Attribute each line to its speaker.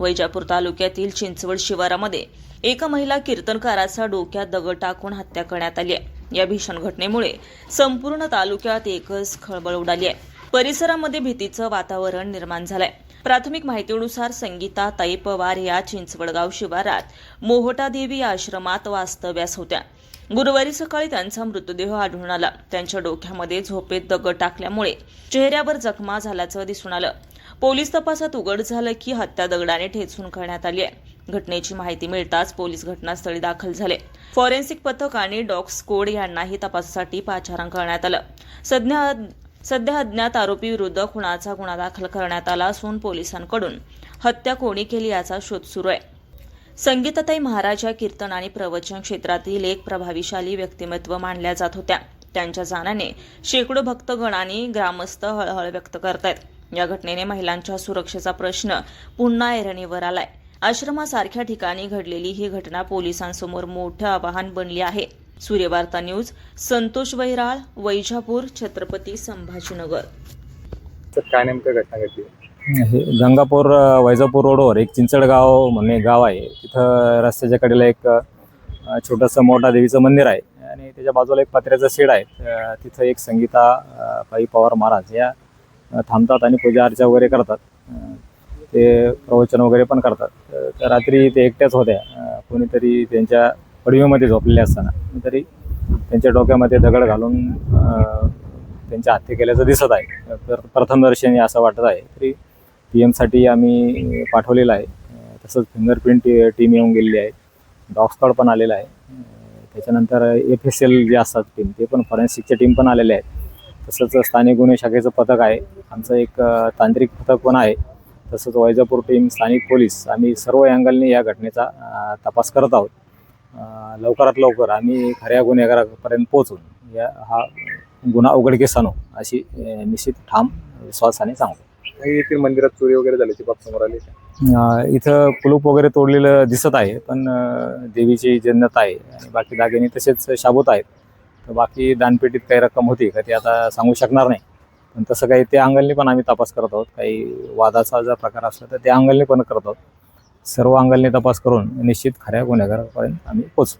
Speaker 1: वैजापूर तालुक्यातील चिंचवड शिवारामध्ये एका महिला कीर्तनकाराचा डोक्यात दगड टाकून हत्या करण्यात आली आहे. या भीषण घटनेमुळे संपूर्ण तालुक्यात एकच खळबळ उडाली आहे. परिसरामध्ये भीतीचं वातावरण निर्माण झालंय. प्राथमिक माहितीनुसार संगीता ताई पवार या चिंचवडगाव शिवारात मोहटादेवी या आश्रमात वास्तव्यास होत्या. गुरुवारी सकाळी त्यांचा मृतदेह आढळून आला. त्यांच्या डोक्यामध्ये झोपेत दगड टाकल्यामुळे चेहऱ्यावर जखमा झाल्याचं दिसून आलं. पोलीस तपासात उघड झालं की हत्या दगडाने ठेचून करण्यात आली आहे. घटनेची माहिती मिळताच पोलीस घटनास्थळी दाखल झाले. फॉरेन्सिक पथक आणि डॉग स्कोड यांनाही तपासासाठी पाचारण करण्यात आलं. सध्या सध्या अज्ञात आरोपी विरुद्ध खुनाचा गुन्हा दाखल करण्यात आला असून पोलिसांकडून हत्या कोणी केली याचा शोध सुरू आहे. संगीताताई महाराज या कीर्तन आणि प्रवचन क्षेत्रातील एक प्रभावीशाली व्यक्तिमत्व मानल्या जात होत्या. त्यांच्या जाण्याने शेकडो भक्तगण आणि ग्रामस्थ हळहळ व्यक्त करतायत. या घटनेने महिलांच्या सुरक्षेचा प्रश्न पुन्हा ऐरणीवर आलाय. आश्रमासारख्या ठिकाणी घडलेली ही घटना पोलिसांसमोर मोठं आवाहन बनली आहे. सूर्यवार्ता न्यूज संतोष वैराळ वैजापूर छत्रपती संभाजीनगर.
Speaker 2: तर काय नेमकं घटना घडली?
Speaker 3: हे गंगापूर वैजापूर रोडवर एक चिंचडगाव म्हणून एक गाव आहे. तिथं रस्त्याच्या कडेला एक छोटंसं मोठा देवीचं मंदिर आहे. आणि त्याच्या बाजूला एक पत्र्याचं शेड आहे. तिथं एक संगीता पाई पवार महाराज या थांबतात आणि पूजा अर्चा वगैरे करतात. ते प्रवचन वगैरे पण करतात. तर रात्री ते एकट्याच होत्या. कोणीतरी त्यांच्या पडवीमध्ये झोपलेले असताना. तरी त्यांच्या डोक्यामध्ये दगड घालून त्यांच्या हत्या केल्याचं दिसत आहे. तर प्रथमदर्शनी असं वाटत आहे. तरी पी एमसाठी आम्ही पाठवलेलं आहे. तसंच फिंगरप्रिंट टीम येऊन गेलेली आहे. डॉग पण आलेला आहे. त्याच्यानंतर एफ एस एल जे असतात टीम ते पण फॉरेन्सिकच्या टीम पण आलेल्या आहेत. तसंच स्थानिक गुन्हे शाखेचं पथक आहे. आमचं एक तांत्रिक पथक पण आहे. तसंच वैजापूर टीम स्थानिक पोलीस आम्ही सर्व अँगलने या घटनेचा तपास करत आहोत. लवकरात लवकर आम्ही खऱ्या गुन्हेगारापर्यंत पोहोचून या हा गुन्हा उघडकीस आणू अशी निश्चित ठाम विश्वासाने सांगतो.
Speaker 2: येथील मंदिरात चोरी वगैरे झाल्याची बाब समोर आली
Speaker 3: इथं कुलूप वगैरे तोडलेलं दिसत आहे पण देवीची जन्नत आहे आणि बाकी दागिने तसेच शाबूत आहेत. बाकी दानपेटीत काही रक्कम होती का ते आता सांगू शकणार नाही. पण तसं काही त्या अंगलने पण आम्ही तपास करत आहोत. काही वादाचा जर प्रकार असला तर त्या अंगलने पण करत आहोत. सर्व अंगलने तपास करून निश्चित खऱ्या गुन्हेगारापर्यंत आम्ही पोचू